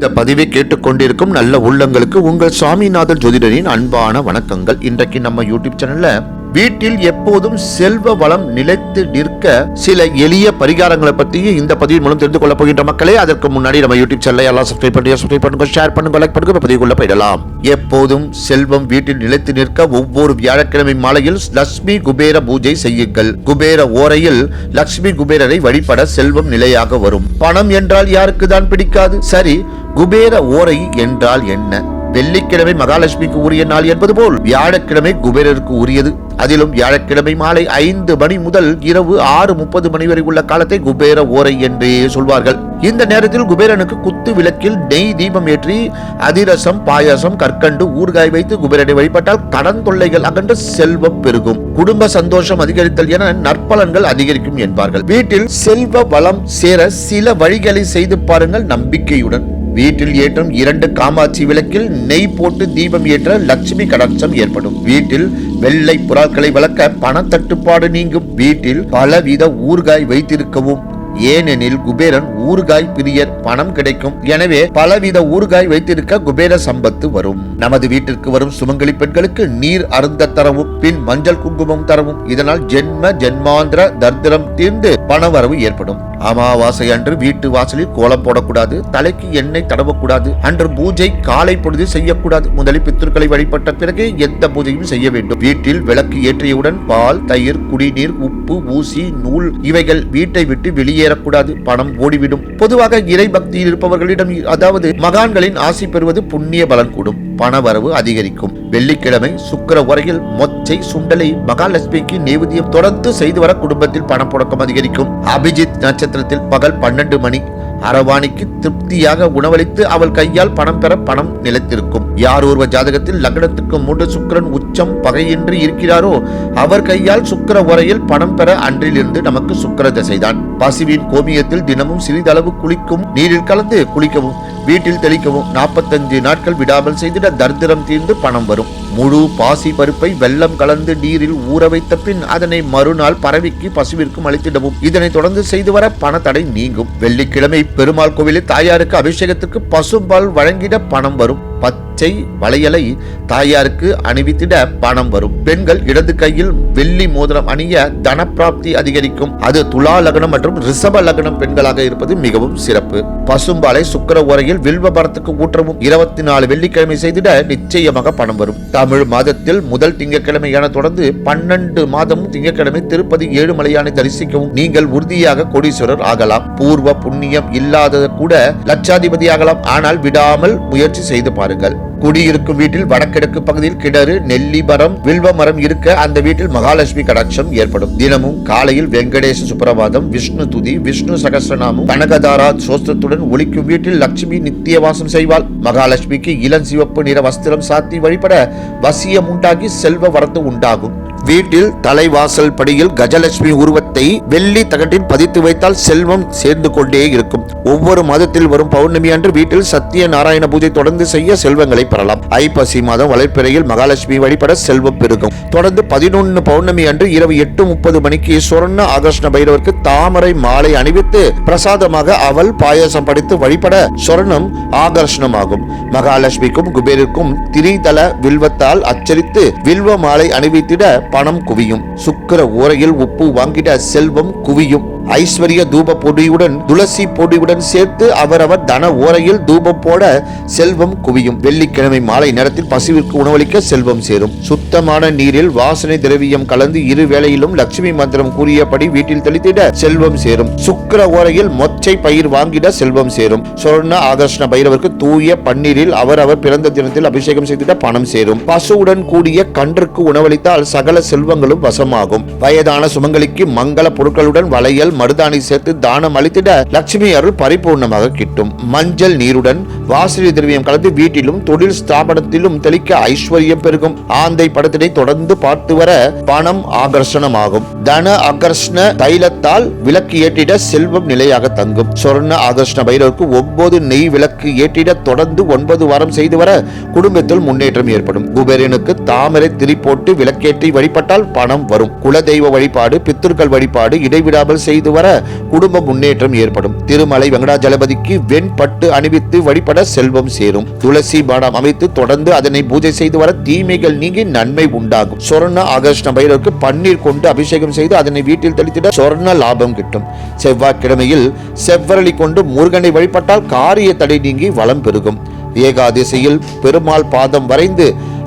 இந்த பதிவை கேட்டுக்கொண்டிருக்கும் நல்ல உள்ளங்களுக்கு உங்கள் சுவாமிநாதன் ஜோதிடரின் அன்பான வணக்கங்கள். இன்றைக்கு நம்ம யூடியூப் சேனல்ல வீட்டில் எப்போதும் செல்வ வளம் நிலைத்து நிற்க சில எளிய பரிகாரங்களை பத்தி இந்த பதிவின் மூலம் தெரிந்து கொள்ள போகின்ற மக்களே அதற்கு முன்னாடி நம்ம யூடியூப் சேனலை எல்லாம் சப்ஸ்கிரைப் பண்ணி சப்ஸ்கிரைப் பண்ணுங்க ஷேர் பண்ணுங்க லைக் பண்ணுங்க பதிவுக்குள்ள போயிடலாம். எப்போதும் செல்வம் வீட்டில் நிலைத்து நிற்க ஒவ்வொரு வியாழக்கிழமை மாலையில் லட்சுமி குபேர பூஜை செய்யுங்கள். குபேர ஓரையில் லட்சுமி குபேரரை வழிபட செல்வம் நிலையாக வரும். பணம் என்றால் யாருக்கு தான் பிடிக்காது? சரி குபேர ஓரை என்றால் என்ன? வெள்ளிக்கிழமை மகாலட்சுமிக்கு உரிய நாள் என்பது போல் வியாழக்கிழமை குபேரருக்கு உரியது. அதிலும் வியாழக்கிழமை மாலை ஐந்து மணி முதல் இரவு ஆறு முப்பது மணி வரை உள்ள காலத்தை குபேர ஓரை என்றே சொல்வார்கள். இந்த நேரத்தில் குபேரனுக்கு குத்து விளக்கில் நெய் தீபம் ஏற்றி அதிரசம் பாயாசம் கற்கண்டு ஊறுகாய் வைத்து குபேரனை வழிபட்டால் கடன் தொல்லைகள் அகன்று செல்வம் பெருகும். குடும்ப சந்தோஷம் அதிகரித்தல் என நற்பலன்கள் அதிகரிக்கும் என்பார்கள். வீட்டில் செல்வ வளம் சேர சில வழிகளை செய்து பாருங்கள் நம்பிக்கையுடன். வீட்டில் ஏற்றும் இரண்டு காமாட்சி விளக்கில் நெய் போட்டு தீபம் ஏற்ற லட்சுமி கடாட்சம் ஏற்படும். வீட்டில் வெள்ளை புறாக்களை வளர்க்க பணத்தட்டுப்பாடு நீங்கும். வீட்டில் பலவித ஊறுகாய் வைத்திருக்கவும். ஏனெனில் குபேரன் ஊறுகாய் பிரியர் பணம் கிடைக்கும். எனவே பலவித ஊறுகாய் வைத்திருக்க குபேர சம்பத்து வரும். நமது வீட்டிற்கு வரும் சுமங்கலி பெண்களுக்கு நீர் அருந்த தரவும் பின் மஞ்சள் குங்குமம் தரவும். இதனால் ஜென்ம ஜென்மாந்திர தர்திரம் தீர்ந்து பணவரவு ஏற்படும். அமாவாசை அன்று வீட்டு வாசலில் கோலம் போடக்கூடாது தலைக்கு எண்ணெய் தடவக்கூடாது அன்று பூஜை காலை பொழுது செய்யக்கூடாது. முதலில் பித்திருக்களை வழிபட்ட பிறகு எந்த பூஜையும் செய்ய வேண்டும். வீட்டில் விளக்கு ஏற்றியவுடன் பால் தயிர் குடிநீர் உப்பு ஊசி நூல் இவைகள் வீட்டை விட்டு வெளியேறக்கூடாது. பணம் ஓடிவிடும். பொதுவாக இறை பக்தியில் இருப்பவர்களிடம் அதாவது மகான்களின் ஆசி பெறுவது புண்ணிய பலன் கூடும். பணவரவு அதிகரிக்கும். வெள்ளிக்கிழமை சுக்கர உரையில் மொச்சை சுண்டலை மகாலட்சுமிக்கு நேவேதியம் தொடர்ந்து செய்து வர குடும்பத்தில் பணப்புழக்கம் அதிகரிக்கும். அபிஜித் நட்சத்திரத்தில் பகல் பன்னெண்டு மணி அரவாணிக்கு திருப்தியாக உணவளித்து அவள் கையால் பணம் பெற பணம் நிலைத்திருக்கும். யார் ஒருவ ஜாதகத்தில் லக்னத்துக்கு மூன்று சுக்கிரன் உச்சம் பகையின்றி இருக்கிறாரோ அவர் கையால் சுக்கிர உரையில் பணம் பெற அன்றிலிருந்து நமக்கு சுக்கிர திசைதான். பசுவின் கோமியத்தில் தினமும் சிறிதளவு குளிக்கும் நீரில் கலந்து குளிக்கவும் வீட்டில் தெளிக்கவும் நாற்பத்தஞ்சு நாட்கள் விடாமல் செய்திட தரித்திரம் தீர்ந்து பணம் வரும். முழு பாசி பருப்பை வெள்ளம் கலந்து நீரில் ஊற வைத்த பின் அதனை மறுநாள் பறவைக்கு பசுவிற்கும் அளித்திடவும். இதனை தொடர்ந்து செய்து வர பணத்தடை நீங்கும். வெள்ளிக்கிழமை பெருமாள் கோவிலில் தாயாருக்கு அபிஷேகத்துக்கு பசும்பால் வழங்கிட பணம் வரும். பச்சை வளையலை தாயாருக்கு அணிவித்திட பணம் வரும். பெண்கள் இடது கையில் வெள்ளி மோதிரம் அணிய தனப்பிராப்தி அதிகரிக்கும். அது துலா லக்னம் மற்றும் ரிஷப லக்னம் பெண்களாக இருப்பது மிகவும் சிறப்பு. பசும்பாலை சுக்கர உரையில் வில்வ மரத்துக்கு ஊற்றவும் இருபத்தி நாலு வெள்ளிக்கிழமை செய்திட நிச்சயமாக பணம் வரும். தமிழ் மாதத்தில் முதல் திங்கட்கிழமையான தொடர்ந்து பன்னெண்டு மாதமும் திங்கட்கிழமை திருப்பதி ஏழுமலையானை தரிசிக்கவும் நீங்கள் உறுதியாக கோடீஸ்வரர் ஆகலாம். பூர்வ புண்ணியம் இல்லாதது கூட லட்சாதிபதி ஆகலாம். ஆனால் விடாமல் முயற்சி செய்து பாருங்கள். குடியிருக்கும் வீட்டில் வடகிழக்கு பகுதியில் கிணறு நெல்லி மரம் வில்வ மரம் இருக்க அந்த வீட்டில் மகாலட்சுமி கடாட்சம் ஏற்படும். தினமும் காலையில் வெங்கடேச சுப்பிரபாதம் விஷ்ணு துதி விஷ்ணு சகசிரநாமம் கனகதாரா சோஸ்திரத்துடன் ஒழிக்கும் வீட்டில் லட்சுமி நித்திய வாசம் செய்வாள். மகாலட்சுமிக்கு இளம் சிவப்பு நிற வஸ்திரம் சாத்தி வழிபட வசியம் உண்டாகி செல்வ வரத்து உண்டாகும். வீட்டில் தலைவாசல் படியில் கஜலட்சுமி உருவத்தை வெள்ளி தகட்டில் பதித்து வைத்தால் செல்வம் சேர்ந்து கொண்டே இருக்கும். ஒவ்வொரு மாதத்தில் வரும் பௌர்ணமி அன்று வீட்டில் சத்திய நாராயண பூஜை தொடர்ந்து செய்ய செல்வங்களை பெறலாம். ஐப்பசி மாதம் வளர்ப்பிறையில் மகாலட்சுமி வழிபட செல்வம் பெருகும். தொடர்ந்து பதினொன்று பௌர்ணமி அன்று இரவு எட்டு முப்பது மணிக்கு சொர்ண ஆகர்ஷ்ண பைரவருக்கு தாமரை மாலை அணிவித்து பிரசாதமாக அவள் பாயாசம் படித்து வழிபட சொர்ணம் ஆகர்ஷணமாகும். மகாலட்சுமிக்கும் குபேருக்கும் திரிதல வில்வத்தால் அச்சரித்து வில்வ மாலை அணிவித்திட பணம் குவியும். சுக்கிர ஓரையில் உப்பு வாங்கிட செல்வம் குவியும். ஐஸ்வர்ய தூப பொடியுடன் துளசி பொடியுடன் சேர்த்து அவரவர் தன ஓரையில் தூபம் போட செல்வம் குவியும். வெள்ளிக்கிழமை மாலை நேரத்தில் பசுவிற்கு உணவளிக்க செல்வம் சேரும். சுத்தமான நீரில் வாசனை திரவியம் கலந்து இரு வேளையிலும் லட்சுமி மந்திரம் கூறியபடி வீட்டில் தெளித்திட செல்வம் சேரும். சுக்கிர ஓரையில் மொச்சை பயிர் வாங்கிட செல்வம் சேரும். சொர்ண ஆதர்ஷ்ண பைரவருக்கு தூய பன்னீரில் அவரவர் பிறந்த தினத்தில் அபிஷேகம் செய்திட பணம் சேரும். பசுவுடன் கூடிய கன்றுக்கு உணவளித்தால் சகல செல்வங்களும் வசமாகும். வயதான சுமங்கலிக்கு மங்கள பொருட்களுடன் வளையல் மஞ்சள் மருதாணி சேர்த்து தானம் அளித்திட லட்சுமி அருள் பரிபூர்ணமாக கிட்டும். மஞ்சள் நீருடன் வாசனை திரவியம் கலந்து வீட்டிலும் தொழில் ஸ்தாபனத்திலும் தெளிக்க ஐஸ்வர்யம் பெருகும். ஆந்தை படத்தினை தொடர்ந்து பார்த்து வர பணம் ஆகர்ஷணமாகும். தன ஆகர்ஷ்ண தைலத்தால் விளக்கு ஏற்றிட செல்வம் நிலையாக தங்கும். சொர்ண ஆகர்ஷ்ண பைரவருக்கு ஒன்பது நெய் விளக்கு ஏற்றிட தொடர்ந்து ஒன்பது வாரம் செய்து வர குடும்பத்தில் முன்னேற்றம் ஏற்படும். குபேரனுக்கு தாமரை திரி போட்டு விளக்கேற்றி வழிபட்டால் பணம் வரும். குலதெய்வ வழிபாடு பித்திருக்கள் வழிபாடு இடைவிடாமல் செய்து செய்து வர குடும்ப முன்னேற்றம் ஏற்படும். திருமலை வெங்கடாஜலபதிக்கு வெண்பட்டு அணிவித்து வழிபட செல்வம் சேரும். துளசி பாடம் அமைத்து தொடர்ந்து அதனை பூஜை செய்து வர தீமைகள் நீங்கி நன்மை உண்டாகும். சொர்ண ஆகர்ஷ்ண பைரவருக்கு பன்னீர் கொண்டு அபிஷேகம் செய்து அதனை வீட்டில் தெளித்திட சொர்ண லாபம் கிட்டும். செவ்வாய்க்கிழமையில் செவ்வரளி கொண்டு முருகனை வழிபட்டால் காரிய தடை நீங்கி வளம் பெருகும். ஏகாதசியில் பெருமாள் பாதம் வரைந்து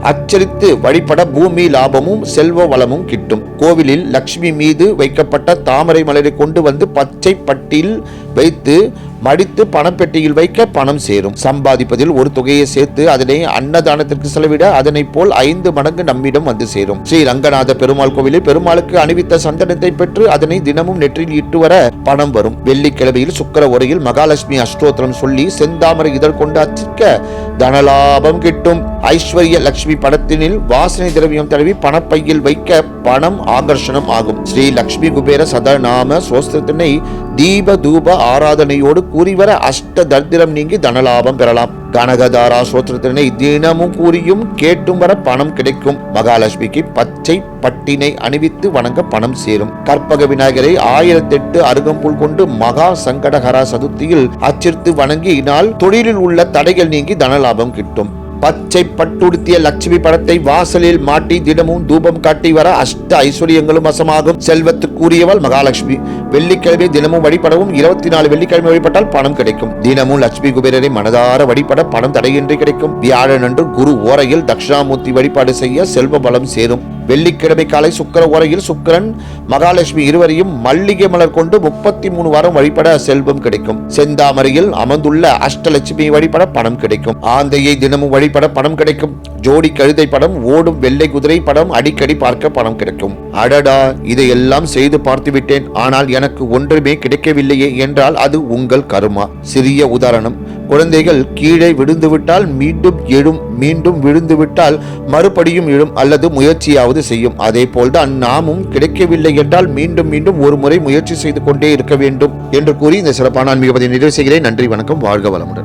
அச்சரித்து வழிபட பூமி லாபமும் செல்வ வளமும் கிட்டும். கோவிலில் லக்ஷ்மி மீது வைக்கப்பட்ட தாமரை மலரை கொண்டு வந்து பச்சை பட்டியில் வைத்து மடித்து பணப்பெட்டியில் வைக்க பணம் சேரும். சம்பாதிப்பதில் ஒரு தொகையை சேர்த்து அதனை அன்னதானத்திற்கு செலவிட அதனை போல் ஐந்து மடங்கு நம்மிடம் வந்து சேரும். ஸ்ரீ ரங்கநாத பெருமாள் கோவிலில் பெருமாளுக்கு அணிவித்த சந்தனத்தை பெற்று அதனை தினமும் நெற்றில் இட்டு வர பணம் வரும். வெள்ளிக்கிழமையில் சுக்கர உரையில் மகாலட்சுமி அஷ்டோத்திரம் சொல்லி செந்தாமரை இதழ் கொண்டு அச்சிக்க தனலாபம் கிட்டும். ஐஸ்வர்ய லட்சுமி படத்தினில் வாசனை திரவியம் தடவி பணப்பையில் வைக்க பணம் ஆகர்ஷணம் ஆகும். ஸ்ரீ லக்ஷ்மி குபேர சதநாம சோஸ்திரத்தினை தீப தூப ஆராதனையோடு கூறிவர அஷ்ட தரித்திரம் நீங்கி தனலாபம் பெறலாம். கனகதாரா சோத்திரத்தினை தினமும் கூறியும் கேட்டும் வர பணம் கிடைக்கும். மகாலட்சுமிக்கு பச்சை பட்டினை அணிவித்து வணங்க பணம் சேரும். கற்பக விநாயகரை ஆயிரத்தெட்டு அருகம்புல் கொண்டு மகா சங்கடகரா சதுர்த்தியில் அச்சிர்த்து வணங்கினால் தொழிலில் உள்ள தடைகள் நீங்கி தனலாபம் கிட்டும். பச்சை பட்டுடுத்திய லட்சுமி படத்தை வாசலில் மாட்டி தினமும் தூபம் காட்டி வர அஷ்ட ஐஸ்வர்யங்களும் வசமாகும். செல்வத்துக்குரியவள் மகாலட்சுமி. வெள்ளிக்கிழமை தினமும் வழிபடவும் இருபத்தி நாலு வெள்ளிக்கிழமை வழிபட்டால் பணம் கிடைக்கும். தினமும் லட்சுமி குபேரரை மனதார வழிபட பணம் தடையின்றி கிடைக்கும். வியாழன் அன்று குரு ஓரையில் தட்சிணாமூர்த்தி வழிபாடு செய்ய செல்வ பலம் சேரும். வெள்ளிக்கிழமை காலை சுக்கர ஓரையில் சுக்கரன் மகாலட்சுமி இருவரையும் மல்லிகை மலர் கொண்டு முப்பத்தி மூணு வாரம் வழிபட செல்வம் கிடைக்கும். செந்தாமரையில் அமர்ந்துள்ள அஷ்டலட்சுமி வழிபட பணம் கிடைக்கும். ஆந்தையை தினமும் வழிபட பணம் கிடைக்கும். ஜோடி கழுதை படம் ஓடும் வெள்ளை குதிரை படம் அடிக்கடி பார்க்க பணம் கிடைக்கும். அடடா இதையெல்லாம் செய்து பார்த்து விட்டேன் ஆனால் எனக்கு ஒன்றுமே கிடைக்கவில்லையே என்றால் அது உங்கள் கருமா. சிறிய உதாரணம் குழந்தைகள் கீழே விழுந்துவிட்டால் மீண்டும் எழும் மீண்டும் விழுந்துவிட்டால் மறுபடியும் எழும் அல்லது முயற்சியாவது செய்யும். அதே போல்தான் நாமும் கிடைக்கவில்லை என்றால் மீண்டும் மீண்டும் ஒரு முறை முயற்சி செய்து கொண்டே இருக்க வேண்டும் என்று கூறி இந்த சிறப்பான ஆன்மீக நிறைவு செய்கிறேன். நன்றி வணக்கம் வாழ்க வளமுடன்.